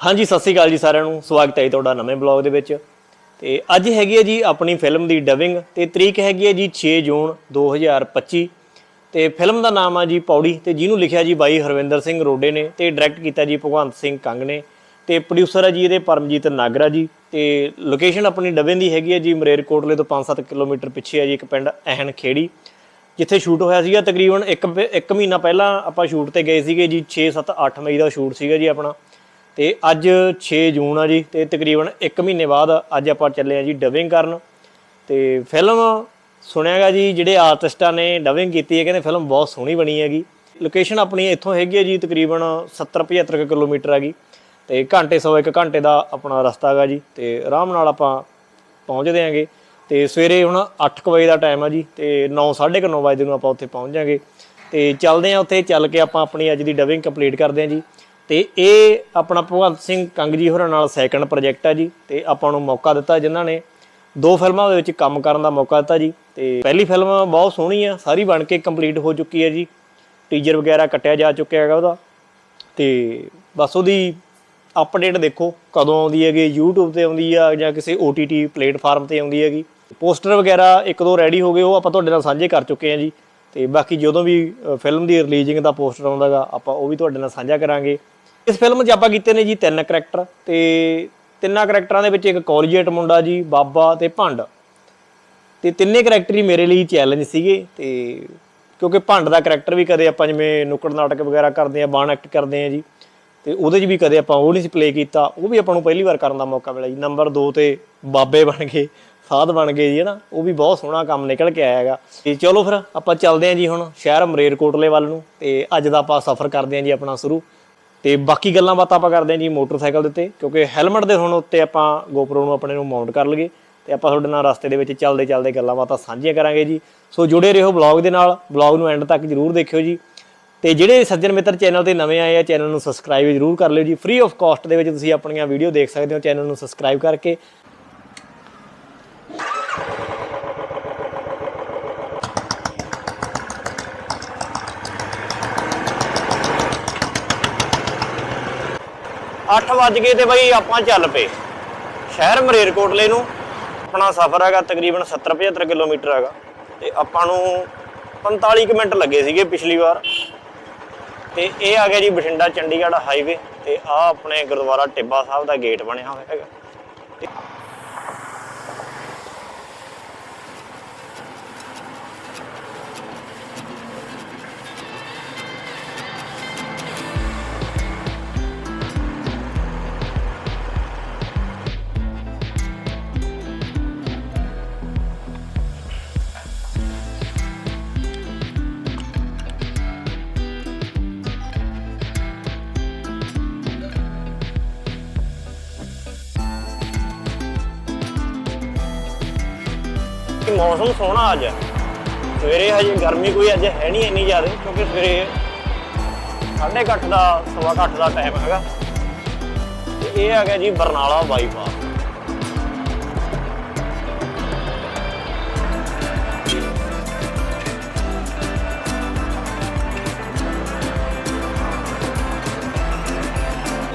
ਹਾਂਜੀ, ਸਤਿ ਸ੍ਰੀ ਅਕਾਲ ਜੀ ਸਾਰਿਆਂ ਨੂੰ। ਸਵਾਗਤ ਹੈ ਜੀ ਤੁਹਾਡਾ ਨਵੇਂ ਬਲੌਗ ਦੇ ਵਿੱਚ। ਤੇ ਅੱਜ ਹੈਗੀ ਹੈ ਜੀ ਆਪਣੀ ਫਿਲਮ ਦੀ ਡਬਿੰਗ। ਤੇ ਤਰੀਕ ਹੈਗੀ ਹੈ ਜੀ 6 ਜੂਨ 2025 ਤੇ ਫਿਲਮ ਦਾ ਨਾਮ ਆ ਜੀ ਪੌੜੀ। ਤੇ ਜਿਹਨੂੰ ਲਿਖਿਆ ਜੀ ਬਾਈ ਹਰਵਿੰਦਰ ਸਿੰਘ ਰੋਡੇ ਨੇ ਤੇ ਡਾਇਰੈਕਟ ਕੀਤਾ ਜੀ ਭਗਵੰਤ ਸਿੰਘ ਕੰਗ ਨੇ। ਤੇ ਪ੍ਰੋਡਿਊਸਰ ਹੈ ਜੀ ਇਹਦੇ ਪਰਮਜੀਤ ਨਾਗਰਾ ਜੀ। ਤੇ ਲੋਕੇਸ਼ਨ ਆਪਣੀ ਡਬਿੰਗ ਦੀ ਹੈਗੀ ਹੈ ਜੀ ਮਰੇਰਕੋਟਲੇ ਤੋਂ 5-7 ਕਿਲੋਮੀਟਰ ਪਿੱਛੇ ਹੈ ਜੀ ਇੱਕ ਪਿੰਡ ਐਹਨ ਖੇੜੀ। ਜਿੱਥੇ ਸ਼ੂਟ ਹੋਇਆ ਸੀਗਾ ਤਕਰੀਬਨ 1 1 ਮਹੀਨਾ ਪਹਿਲਾਂ ਆਪਾਂ ਸ਼ੂਟ ਤੇ ਗਏ ਸੀਗੇ ਜੀ 6 7 8 ਮਈ ਦਾ ਸ਼ੂਟ ਸੀਗਾ ਜੀ ਆਪਣਾ। ਤੇ ਅੱਜ 6 ਜੂਨ ਆ ਜੀ ਤੇ ਤਕਰੀਬਨ 1 ਮਹੀਨੇ ਬਾਅਦ ਅੱਜ ਆਪਾਂ ਚੱਲੇ ਆ ਜੀ ਡਬਿੰਗ ਕਰਨ। ਤੇ ਫਿਲਮ ਸੁਣਿਆਗਾ ਜੀ, ਜਿਹੜੇ ਆਰਟਿਸਟਾਂ ਨੇ ਡਬਿੰਗ ਕੀਤੀ ਹੈ, ਕਹਿੰਦੇ ਫਿਲਮ ਬਹੁਤ ਸੋਹਣੀ ਬਣੀ ਹੈਗੀ। ਲੋਕੇਸ਼ਨ ਆਪਣੀ ਇੱਥੋਂ ਹੈਗੀ ਹੈ ਜੀ, ਤਕਰੀਬਨ 70 75 ਕਿਲੋਮੀਟਰ ਹੈਗੀ। ਤੇ ਘੰਟੇ ਸਵਾ ਇੱਕ ਘੰਟੇ ਦਾ ਆਪਣਾ ਰਸਤਾ ਹੈਗਾ ਜੀ, ਤੇ ਆਰਾਮ ਨਾਲ ਆਪਾਂ ਪਹੁੰਚਦੇ ਆਂਗੇ ਤੇ ਸਵੇਰੇ ਹੁਣ 8 ਵਜੇ ਦਾ ਟਾਈਮ ਆ ਜੀ, ਤੇ 9 9:30 ਵਜੇ ਨੂੰ ਆਪਾਂ ਉੱਥੇ ਪਹੁੰਚ ਜਾਾਂਗੇ। ਤੇ ਚੱਲਦੇ ਆ ਉੱਥੇ, ਚੱਲ ਕੇ ਆਪਾਂ ਆਪਣੀ ਅੱਜ ਦੀ ਡਬਿੰਗ ਕੰਪਲੀਟ ਕਰਦੇ ਆ ਜੀ। ਤੇ ਇਹ ਆਪਣਾ ਭਗਵੰਤ ਸਿੰਘ ਕੰਗ ਜੀ ਹੋਰਾਂ ਨਾਲ ਸੈਕੰਡ ਪ੍ਰੋਜੈਕਟ ਆ ਜੀ, ਤੇ ਆਪਾਂ ਨੂੰ ਮੌਕਾ ਦਿੱਤਾ ਜਿਨ੍ਹਾਂ ਨੇ। ਦੋ ਫਿਲਮਾਂ ਦੇ ਵਿੱਚ ਕੰਮ ਕਰਨ ਦਾ ਮੌਕਾ ਦਿੱਤਾ ਜੀ, ਤੇ ਪਹਿਲੀ ਫਿਲਮ ਬਹੁਤ ਸੋਹਣੀ ਆ, ਸਾਰੀ ਬਣ ਕੇ ਕੰਪਲੀਟ ਹੋ ਚੁੱਕੀ ਹੈ ਜੀ। ਟੀਜ਼ਰ ਵਗੈਰਾ ਕੱਟਿਆ ਜਾ ਚੁੱਕਿਆ ਹੈਗਾ ਉਹਦਾ। ਤੇ ਬਸ ਉਹਦੀ ਅਪਡੇਟ ਦੇਖੋ, ਕਦੋਂ ਆਉਂਦੀ ਹੈਗੀ, YouTube ਤੇ ਆਉਂਦੀ ਆ ਜਾਂ ਕਿਸੇ OTT ਪਲੇਟਫਾਰਮ ਤੇ ਆਉਂਦੀ ਹੈਗੀ। ਪੋਸਟਰ ਵਗੈਰਾ ਇੱਕ ਦੋ ਰੈਡੀ ਹੋ ਗਏ, ਉਹ ਆਪਾਂ ਤੁਹਾਡੇ ਨਾਲ ਸਾਂਝੇ ਕਰ ਚੁੱਕੇ ਹਾਂ ਜੀ। ਤੇ ਬਾਕੀ ਜਦੋਂ ਵੀ ਫਿਲਮ ਦੀ ਰਿਲੀਜ਼ਿੰਗ ਦਾ ਪੋਸਟਰ ਆਉਂਦਾਗਾ, ਆਪਾਂ ਉਹ ਵੀ ਤੁਹਾਡੇ ਨਾਲ ਸਾਂਝਾ ਕਰਾਂਗੇ। ਇਸ ਫਿਲਮ 'ਚ ਆਪਾਂ ਕੀਤੇ ਨੇ ਜੀ ਤਿੰਨ ਕਰੈਕਟਰ ਤੇ ਤਿੰਨਾਂ ਕਰੈਕਟਰਾਂ ਦੇ ਵਿੱਚ ਇੱਕ ਕਾਲਜੇਟ ਮੁੰਡਾ ਜੀ, ਬਾਬਾ ਤੇ ਭੰਡ। ਤੇ ਤਿੰਨੇ ਕਰੈਕਟਰ ਹੀ ਮੇਰੇ ਲਈ ਚੈਲੰਜ ਸੀਗੇ ਤੇ ਕਿਉਂਕਿ ਭੰਡ ਦਾ ਕਰੈਕਟਰ ਵੀ ਕਦੇ ਆਪਾਂ ਜਿਵੇਂ ਨੁੱਕੜ ਨਾਟਕ ਵਗੈਰਾ ਕਰਦੇ ਆ, ਬਾਣ ਐਕਟ ਕਰਦੇ ਆ ਜੀ, ਤੇ ਉਹਦੇ 'ਚ ਵੀ ਕਦੇ ਆਪਾਂ ਉਹ ਨਹੀਂ ਸੀ ਪਲੇ ਕੀਤਾ, ਉਹ ਵੀ ਆਪਾਂ ਨੂੰ ਪਹਿਲੀ ਵਾਰ ਕਰਨ ਦਾ ਮੌਕਾ ਮਿਲਿਆ ਜੀ। ਨੰਬਰ 2 ਤੇ ਬਾਬੇ ਬਣ ਗਏ। ਸਾਧ ਬਣ ਗਏ ਜੀ ਹਨਾ ਉਹ ਵੀ ਬਹੁਤ ਸੋਹਣਾ ਕੰਮ ਨਿਕਲ ਕੇ ਆਇਆ ਹੈਗਾ। ਤੇ ਚਲੋ ਫਿਰ ਆਪਾਂ ਚੱਲਦੇ ਆਂ ਜੀ ਹੁਣ ਸ਼ਹਿਰ ਮਰੇਰਕੋਟਲੇ ਵੱਲ ਨੂੰ, ਤੇ ਅੱਜ ਦਾ ਆਪਾਂ ਸਫ਼ਰ ਕਰਦੇ ਆਂ ਜੀ ਆਪਣਾ ਸ਼ੁਰੂ। ਤੇ ਬਾਕੀ ਗੱਲਾਂ ਬਾਤਾਂ ਆਪਾਂ ਕਰਦੇ ਆਂ ਜੀ ਮੋਟਰਸਾਈਕਲ ਦੇ ਉੱਤੇ, ਕਿਉਂਕਿ ਹੈਲਮਟ ਦੇ ਹੁਣ ਉੱਤੇ ਆਪਾਂ GoPro ਨੂੰ ਆਪਣੇ ਨੂੰ ਮਾਊਂਟ ਕਰ ਲਈਏ। ਤੇ ਆਪਾਂ ਤੁਹਾਡੇ ਨਾਲ ਰਸਤੇ ਦੇ ਵਿੱਚ ਚੱਲਦੇ ਚੱਲਦੇ ਗੱਲਾਂ ਬਾਤਾਂ ਸਾਂਝੀਆਂ ਕਰਾਂਗੇ ਜੀ। ਸੋ ਜੁੜੇ ਰਹੋ ਬਲੌਗ ਦੇ ਨਾਲ, ਬਲੌਗ ਨੂੰ ਐਂਡ ਤੱਕ ਜਰੂਰ ਦੇਖਿਓ ਜੀ। ਤੇ ਜਿਹੜੇ ਸੱਜਣ ਮਿੱਤਰ ਚੈਨਲ ਤੇ ਨਵੇਂ ਆਏ ਆ, ਚੈਨਲ ਨੂੰ ਸਬਸਕ੍ਰਾਈਬ ਜਰੂਰ ਕਰ ਲਿਓ ਜੀ। ਫ੍ਰੀ ਆਫ ਕਾਸਟ ਦੇ ਵਿੱਚ ਤੁਸੀਂ ਆਪਣੀਆਂ ਵੀਡੀਓ ਦੇਖ ਸਕਦੇ ਹੋ, ਚੈਨਲ ਨੂੰ ਸਬਸਕ੍ਰਾਈਬ ਕਰਕੇ। ਅੱਠ ਵੱਜ ਗਏ ਤੇ ਬਈ ਆਪਾਂ ਚੱਲ ਪਏ। ਸ਼ਹਿਰ ਮਰੇਰਕੋਟਲੇ ਨੂੰ। ਆਪਣਾ ਸਫ਼ਰ ਹੈਗਾ ਤਕਰੀਬਨ 70 75 ਕਿਲੋਮੀਟਰ ਹੈਗਾ। ਤੇ ਆਪਾਂ ਨੂੰ 45 ਕੁ ਮਿੰਟ ਲੱਗੇ ਸੀਗੇ ਪਿਛਲੀ ਵਾਰ। ਤੇ ਇਹ ਆ ਗਿਆ ਜੀ ਬਠਿੰਡਾ ਚੰਡੀਗੜ੍ਹ ਹਾਈਵੇ। ਤੇ ਆ ਆਪਣੇ ਗੁਰਦੁਆਰਾ ਟਿੱਬਾ ਸਾਹਿਬ ਦਾ ਗੇਟ ਬਣਿਆ ਹੋਇਆ ਹੈਗਾ। ਮੌਸਮ ਸੋਹਣਾ ਅੱਜ। ਸਵੇਰੇ ਹਜੇ ਗਰਮੀ ਕੋਈ ਅੱਜ ਹੈ ਨਹੀਂ ਇੰਨੀ ਜ਼ਿਆਦਾ, ਕਿਉਂਕਿ ਸਵੇਰੇ ਸਾਢੇ ਕੁ ਅੱਠ ਦਾ, ਸਵਾ ਕੁ ਅੱਠ ਦਾ ਟਾਈਮ ਹੈਗਾ। ਤੇ ਇਹ ਆ ਗਿਆ ਜੀ ਬਰਨਾਲਾ ਬਾਈਪਾਸ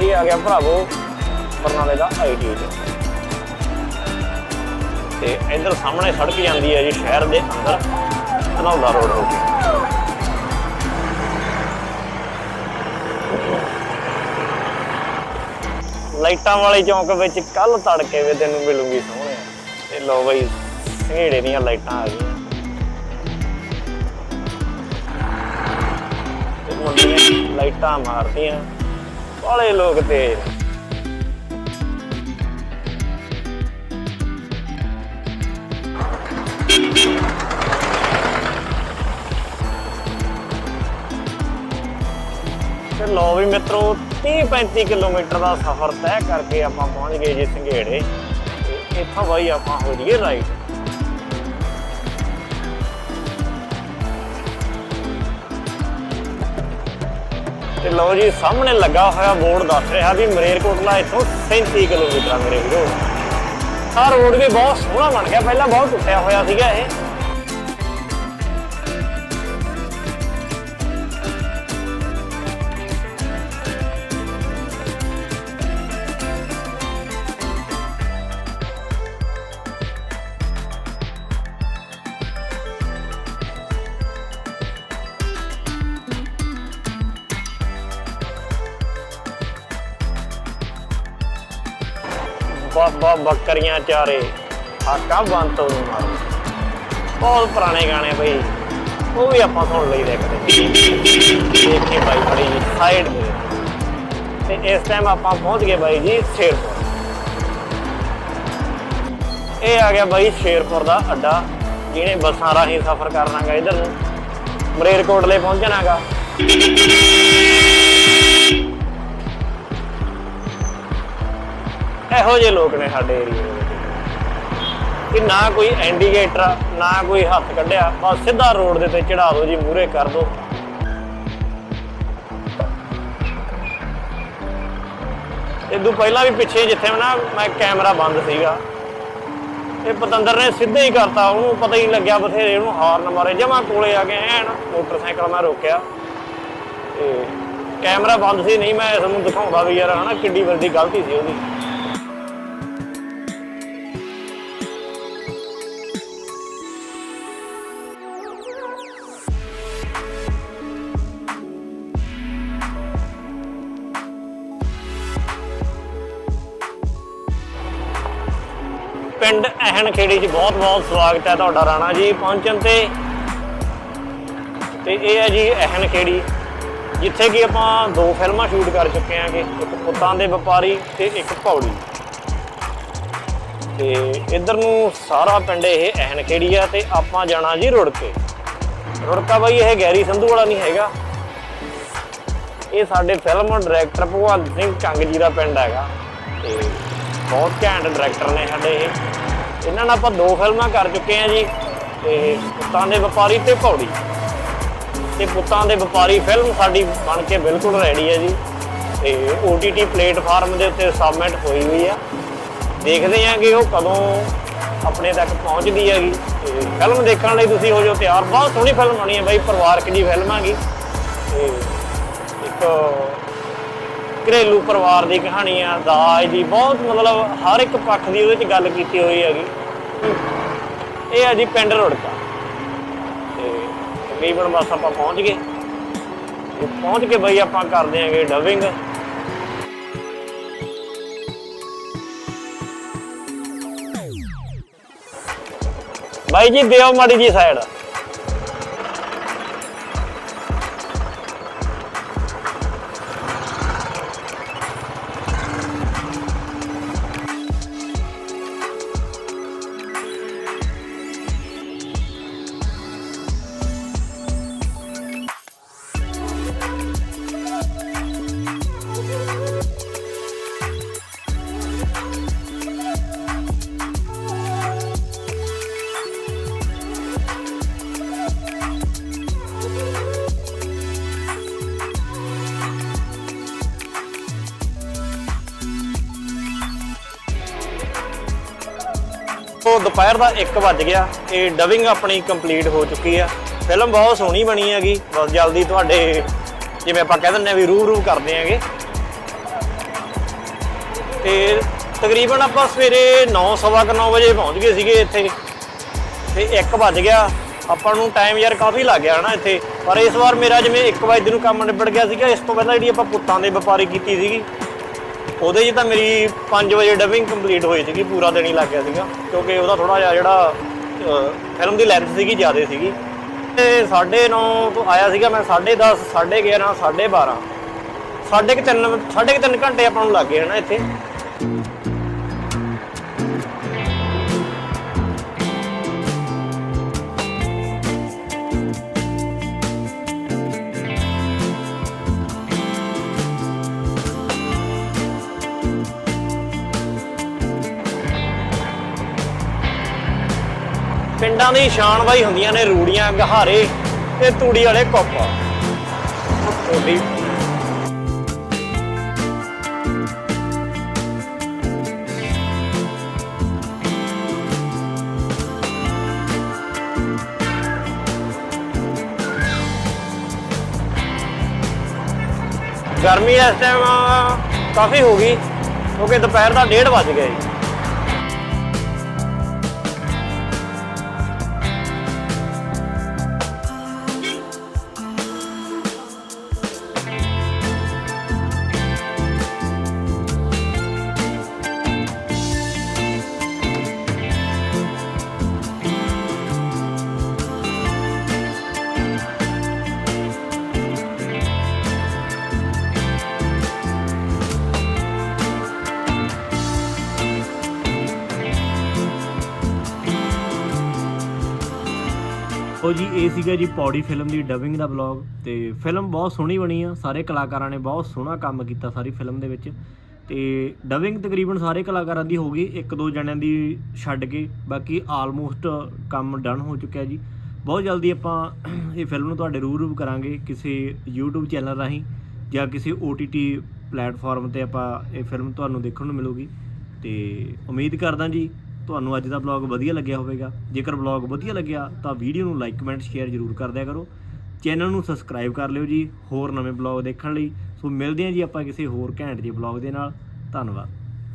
ਇਹ ਆ ਗਿਆ ਭਰਾਵੋ ਬਰਨਾਲੇ ਦਾ ਆਈਟੀ ਤੇ ਇਧਰ ਸਾਹਮਣੇ ਸੜਕ ਜਾਂਦੀ ਹੈ ਜੀ, ਸ਼ਹਿਰ ਦੇ ਅੰਦਰ। ਧਨੌਲਾ ਰੋਡ ਹੋ ਕੇ ਲਾਈਟਾਂ ਵਾਲੇ ਚੌਂਕ ਵਿੱਚ ਕੱਲ ਤੜਕੇ ਵੇ ਤੈਨੂੰ ਮਿਲੂਗੀ ਸੋਹਣੇ। ਤੇ ਲੋ ਬਈ ਸੰਘੇੜੇ ਦੀਆਂ ਲਾਈਟਾਂ ਆ ਗਈਆਂ। ਤੇ ਮੁੰਡੀਆਂ ਲਾਈਟਾਂ ਮਾਰਦੀਆਂ। ਬਾਲੇ ਲੋਕ ਤੇਜ਼। ਤੇ ਲੋ ਵੀ ਮਿੱਤਰੋ 30 35 ਕਿਲੋਮੀਟਰ ਦਾ ਸਫ਼ਰ ਤੈਅ ਕਰਕੇ ਆਪਾਂ ਪਹੁੰਚ ਗਏ ਜੀ ਸੰਘੇੜੇ। ਤੇ ਇੱਥੋਂ ਬਾਈ ਆਪਾਂ ਹੋ ਜੀਏ ਰਾਈਟ ਤੇ ਲਓ ਜੀ, ਸਾਹਮਣੇ ਲੱਗਾ ਹੋਇਆ ਬੋਰਡ ਦੱਸ ਰਿਹਾ ਵੀ ਮਰੇਰਕੋਟਲਾ ਇੱਥੋਂ 37 ਕਿਲੋਮੀਟਰ ਆ ਮੇਰੇ ਵੀਰੋ। ਆਹ ਰੋਡ ਵੀ ਬਹੁਤ ਸੋਹਣਾ ਬਣ ਗਿਆ। ਪਹਿਲਾਂ ਬਹੁਤ ਟੁੱਟਿਆ ਹੋਇਆ ਸੀਗਾ ਇਹ। ਬਾਬਾ ਬੱਕਰੀਆਂ ਚਾਰੇ। ਆਕਾ ਬੰਤੋ ਨੂੰ ਮਾਰ। ਬਹੁਤ ਪੁਰਾਣੇ ਗਾਣੇ ਬਈ। ਉਹ ਵੀ ਆਪਾਂ ਸੁਣ ਲਈਦੇ ਕਦੇ। ਦੇਖੇ ਬਾਈ ਬੜੀ ਸਾਈਡ ਤੇ ਇਸ ਟਾਈਮ ਆਪਾਂ ਪਹੁੰਚ ਗਏ ਬਾਈ ਜੀ ਸ਼ੇਰਪੁਰ। ਇਹ ਆ ਗਿਆ ਬਾਈ ਸ਼ੇਰਪੁਰ ਦਾ ਅੱਡਾ, ਜਿਹਨੇ ਬੱਸਾਂ ਰਾਹੀਂ ਸਫ਼ਰ ਕਰਨਾਗਾ ਇਧਰ ਨੂੰ। ਮਰੇਰਕੋਟਲੇ ਪਹੁੰਚਣਾਗਾ ਇਹੋ ਜਿਹੇ ਲੋਕ ਨੇ ਸਾਡੇ ਏਰੀਏ ਦੇ ਵਿੱਚ। ਕਿ ਨਾ ਕੋਈ ਇੰਡੀਕੇਟਰ ਨਾ ਕੋਈ ਹੱਥ ਕੱਢਿਆ, ਬਸ ਸਿੱਧਾ ਰੋਡ ਦੇ ਤੇ ਚੜਾ ਦਿਓ ਜੀ ਮੂਰੇ ਕਰ ਦਿਓ। ਇਦੋਂ ਪਹਿਲਾਂ ਵੀ ਪਿੱਛੇ ਜਿੱਥੇ ਨਾ ਮੈਂ ਕੈਮਰਾ ਬੰਦ ਸੀਗਾ, ਇਹ ਪਤੰਦਰ ਨੇ ਸਿੱਧੇ ਹੀ ਕਰਤਾ, ਉਹਨੂੰ ਪਤਾ ਹੀ ਨਹੀਂ ਲੱਗਿਆ ਬਥੇਰੇ, ਉਹਨੂੰ ਹਾਰਨ ਮਾਰੇ, ਜਮਾ ਕੋਲੇ ਆ ਕੇ ਐਨ ਮੋਟਰਸਾਈਕਲ ਮੈਂ ਰੋਕਿਆ। ਤੇ ਕੈਮਰਾ ਬੰਦ ਸੀ, ਨਹੀਂ ਮੈਂ ਇਸ ਨੂੰ ਦਿਖਾਉਂਦਾ ਵੀ ਯਾਰ, ਹਨਾ, ਕਿੱਡੀ ਵੱਡੀ ਗਲਤੀ ਸੀ ਉਹਦੀ। ਪਿੰਡ ਅਹਣ ਖੇੜੀ 'ਚ ਬਹੁਤ ਬਹੁਤ ਸਵਾਗਤ ਹੈ ਤੁਹਾਡਾ ਰਾਣਾ ਜੀ ਪਹੁੰਚਣ ਤੇ। ਤੇ ਇਹ ਹੈ ਜੀ ਅਹਣ ਖੇੜੀ ਜਿੱਥੇ ਕਿ ਆਪਾਂ ਦੋ ਫਿਲਮਾਂ ਸ਼ੂਟ ਕਰ ਚੁੱਕੇ ਆਂਗੇ ਇੱਕ ਪੁੱਤਾਂ ਦੇ ਵਪਾਰੀ ਤੇ ਇੱਕ ਪੌੜੀ ਤੇ ਇਧਰ ਨੂੰ ਸਾਰਾ ਪਿੰਡ ਇਹ ਅਹਣ ਖੇੜੀ ਆ ਤੇ ਆਪਾਂ ਜਾਣਾ ਜੀ ਰੁੜਕੇ। ਰੁੜਕਾ ਬਾਈ ਇਹ ਗੈਰੀ ਸੰਧੂ ਵਾਲਾ ਨਹੀਂ ਹੈਗਾ। ਇਹ ਸਾਡੇ ਫਿਲਮ ਡਾਇਰੈਕਟਰ ਭਗਵੰਤ ਸਿੰਘ ਕੰਗ ਜੀ ਦਾ ਪਿੰਡ ਹੈਗਾ। ਤੇ ਬਹੁਤ ਘੈਂਟ ਡਾਇਰੈਕਟਰ ਨੇ ਸਾਡੇ ਇਹ। ਇਹਨਾਂ ਨਾਲ ਆਪਾਂ ਦੋ ਫਿਲਮਾਂ ਕਰ ਚੁੱਕੇ ਆ ਜੀ। ਤੇ ਪੁੱਤਾਂ ਦੇ ਵਪਾਰੀ ਤੇ ਪੌੜੀ ਤੇ ਪੁੱਤਾਂ ਦੇ ਵਪਾਰੀ ਫਿਲਮ ਸਾਡੀ ਬਣ ਕੇ ਬਿਲਕੁਲ ਰੈਡੀ ਹੈ ਜੀ। ਤੇ OTT ਪਲੇਟਫਾਰਮ ਦੇ ਉੱਤੇ ਸਬਮਿਟ ਹੋਈ ਹੋਈ ਆ। ਦੇਖਦੇ ਆਂ ਕਿ ਉਹ ਕਦੋਂ ਆਪਣੇ ਤੱਕ ਪਹੁੰਚਦੀ ਹੈਗੀ। ਤੇ ਫਿਲਮ ਦੇਖਣ ਲਈ ਤੁਸੀਂ ਹੋ ਜਾਓ ਤਿਆਰ। ਬਹੁਤ ਸੋਹਣੀ ਫਿਲਮ ਬਣੀ ਹੈ ਬਾਈ, ਪਰਿਵਾਰਕ ਜੀ ਫਿਲਮ ਹੈਗੀ। ਤੇ ਇੱਕ ਘਰੇਲੂ ਪਰਿਵਾਰ ਦੀ ਕਹਾਣੀ ਆ ਦਾਜ ਦੀ ਬਹੁਤ ਮਤਲਬ ਹਰ ਇੱਕ ਪੱਖ ਦੀ ਉਹਦੇ ਚ ਗੱਲ ਕੀਤੀ ਹੋਈ ਹੈਗੀ। ਇਹ ਆ ਜੀ ਪਿੰਡ ਰੁੜਕਾ। ਤੇ ਤਕਰੀਬਨ ਬਸ ਆਪਾਂ ਪਹੁੰਚ ਗਏ। ਤੇ ਪਹੁੰਚ ਕੇ ਬਈ ਆਪਾਂ ਕਰਦੇ ਆਂਗੇ ਡਬਿੰਗ ਬਾਈ ਜੀ, ਦਿਓ ਮਾੜੀ ਜੀ ਸਾਈਡ ਉਹ ਦੁਪਹਿਰ ਦਾ 1 ਵੱਜ ਗਿਆ। ਇਹ ਡਬਿੰਗ ਆਪਣੀ ਕੰਪਲੀਟ ਹੋ ਚੁੱਕੀ ਆ। ਫਿਲਮ ਬਹੁਤ ਸੋਹਣੀ ਬਣੀ ਹੈਗੀ। ਬਸ ਜਲਦੀ ਤੁਹਾਡੇ, ਜਿਵੇਂ ਆਪਾਂ ਕਹਿ ਦਿੰਦੇ ਆ ਵੀ ਰੂ ਰੂ ਕਰਦੇ ਆਂਗੇ ਤੇ ਤਕਰੀਬਨ ਆਪਾਂ ਸਵੇਰੇ 9:30 ਵਜੇ ਪਹੁੰਚ ਗਏ ਸੀਗੇ ਇੱਥੇ। ਤੇ 1 ਵੱਜ ਗਿਆ। ਆਪਾਂ ਨੂੰ ਟਾਈਮ ਯਾਰ ਕਾਫੀ ਲੱਗ ਗਿਆ ਹਨਾ ਇੱਥੇ। ਪਰ ਇਸ ਵਾਰ ਮੇਰਾ ਜਿਵੇਂ 1 ਵਜੇ ਨੂੰ ਕੰਮ ਨਿਬੜ ਗਿਆ ਸੀਗਾ, ਇਸ ਤੋਂ ਪਹਿਲਾਂ ਜਿਹੜੀ ਆਪਾਂ ਪੁੱਤਾਂ ਦੇ ਵਪਾਰੀ ਕੀਤੀ ਸੀਗੀ ਉਹਦੇ 'ਚ ਤਾਂ ਮੇਰੀ 5 ਵਜੇ ਡਬਿੰਗ ਕੰਪਲੀਟ ਹੋਈ ਸੀਗੀ, ਪੂਰਾ ਦਿਨ ਹੀ ਲੱਗ ਗਿਆ ਸੀਗਾ, ਕਿਉਂਕਿ ਉਹਦਾ ਥੋੜਾ ਜਿਹਾ ਜਿਹੜਾ ਫਿਲਮ ਦੀ ਲੈਂਥ ਸੀਗੀ, ਜ਼ਿਆਦਾ ਸੀਗੀ। ਤੇ 9:30 ਤੋਂ ਆਇਆ ਸੀਗਾ ਮੈਂ 10:30 11:30 12:30 ਸਾਢੇ ਕੁ ਤਿੰਨ, ਸਾਢੇ ਕੁ ਤਿੰਨ ਘੰਟੇ ਆਪਾਂ ਨੂੰ ਲੱਗ ਗਏ ਹਨਾ ਇੱਥੇ। ਪਿੰਡਾਂ ਦੀ ਸ਼ਾਨ ਬਾਈ ਹੁੰਦੀਆਂ ਨੇ ਰੂੜੀਆਂ, ਗਹਾਰੇ ਤੇ ਤੂੜੀ ਵਾਲੇ ਕੋਪਾ। ਤੁਹਾਡੀ ਗਰਮੀ ਇਸ ਟਾਈਮ ਕਾਫੀ ਹੋ ਗਈ, ਕਿਉਂਕਿ ਦੁਪਹਿਰ ਦਾ 1:30 ਵੱਜ ਗਿਆ ਜੀ। ਉਹ ਜੀ, ਇਹ ਸੀਗਾ ਜੀ ਪੌੜੀ ਫਿਲਮ ਦੀ ਡਬਿੰਗ ਦਾ ਬਲੌਗ ਤੇ ਫਿਲਮ ਬਹੁਤ ਸੋਹਣੀ ਬਣੀ ਆ। ਸਾਰੇ ਕਲਾਕਾਰਾਂ ਨੇ ਬਹੁਤ ਸੋਹਣਾ ਕੰਮ ਕੀਤਾ ਸਾਰੀ ਫਿਲਮ ਦੇ ਵਿੱਚ। ਤੇ ਡਬਿੰਗ ਤਕਰੀਬਨ ਸਾਰੇ ਕਲਾਕਾਰਾਂ ਦੀ ਹੋ ਗਈ, ਇੱਕ ਦੋ ਜਣਿਆਂ ਦੀ ਛੱਡ ਕੇ। ਬਾਕੀ ਆਲਮੋਸਟ ਕੰਮ ਡਨ ਹੋ ਚੁੱਕਿਆ ਜੀ। ਬਹੁਤ ਜਲਦੀ ਆਪਾਂ ਇਹ ਫਿਲਮ ਨੂੰ ਤੁਹਾਡੇ ਰੂਬਰੂ ਕਰਾਂਗੇ ਕਿਸੇ YouTube ਚੈਨਲ ਰਾਹੀਂ ਜਾਂ ਕਿਸੇ OTT ਪਲੇਟਫਾਰਮ ਤੇ ਆਪਾਂ ਇਹ ਫਿਲਮ ਤੁਹਾਨੂੰ ਦੇਖਣ ਨੂੰ ਮਿਲੂਗੀ। ਤੇ ਉਮੀਦ ਕਰਦਾ ਜੀ ਤੁਹਾਨੂੰ ਅੱਜ ਦਾ ਬਲੌਗ ਵਧੀਆ ਲੱਗਿਆ ਹੋਵੇਗਾ। ਜੇਕਰ ਬਲੌਗ ਵਧੀਆ ਲੱਗਿਆ, ਤਾਂ ਵੀਡੀਓ ਨੂੰ ਲਾਈਕ ਕਮੈਂਟ ਸ਼ੇਅਰ ਜ਼ਰੂਰ ਕਰ ਦਿਆ ਕਰੋ। ਚੈਨਲ ਨੂੰ ਸਬਸਕ੍ਰਾਈਬ ਕਰ ਲਿਓ ਜੀ, ਹੋਰ ਨਵੇਂ ਬਲੌਗ ਦੇਖਣ ਲਈ। ਸੋ ਮਿਲਦੇ ਹਾਂ ਜੀ ਆਪਾਂ ਕਿਸੇ ਹੋਰ ਘੈਂਟ ਜਿਹੇ ਬਲੌਗ ਦੇ ਨਾਲ। ਧੰਨਵਾਦ।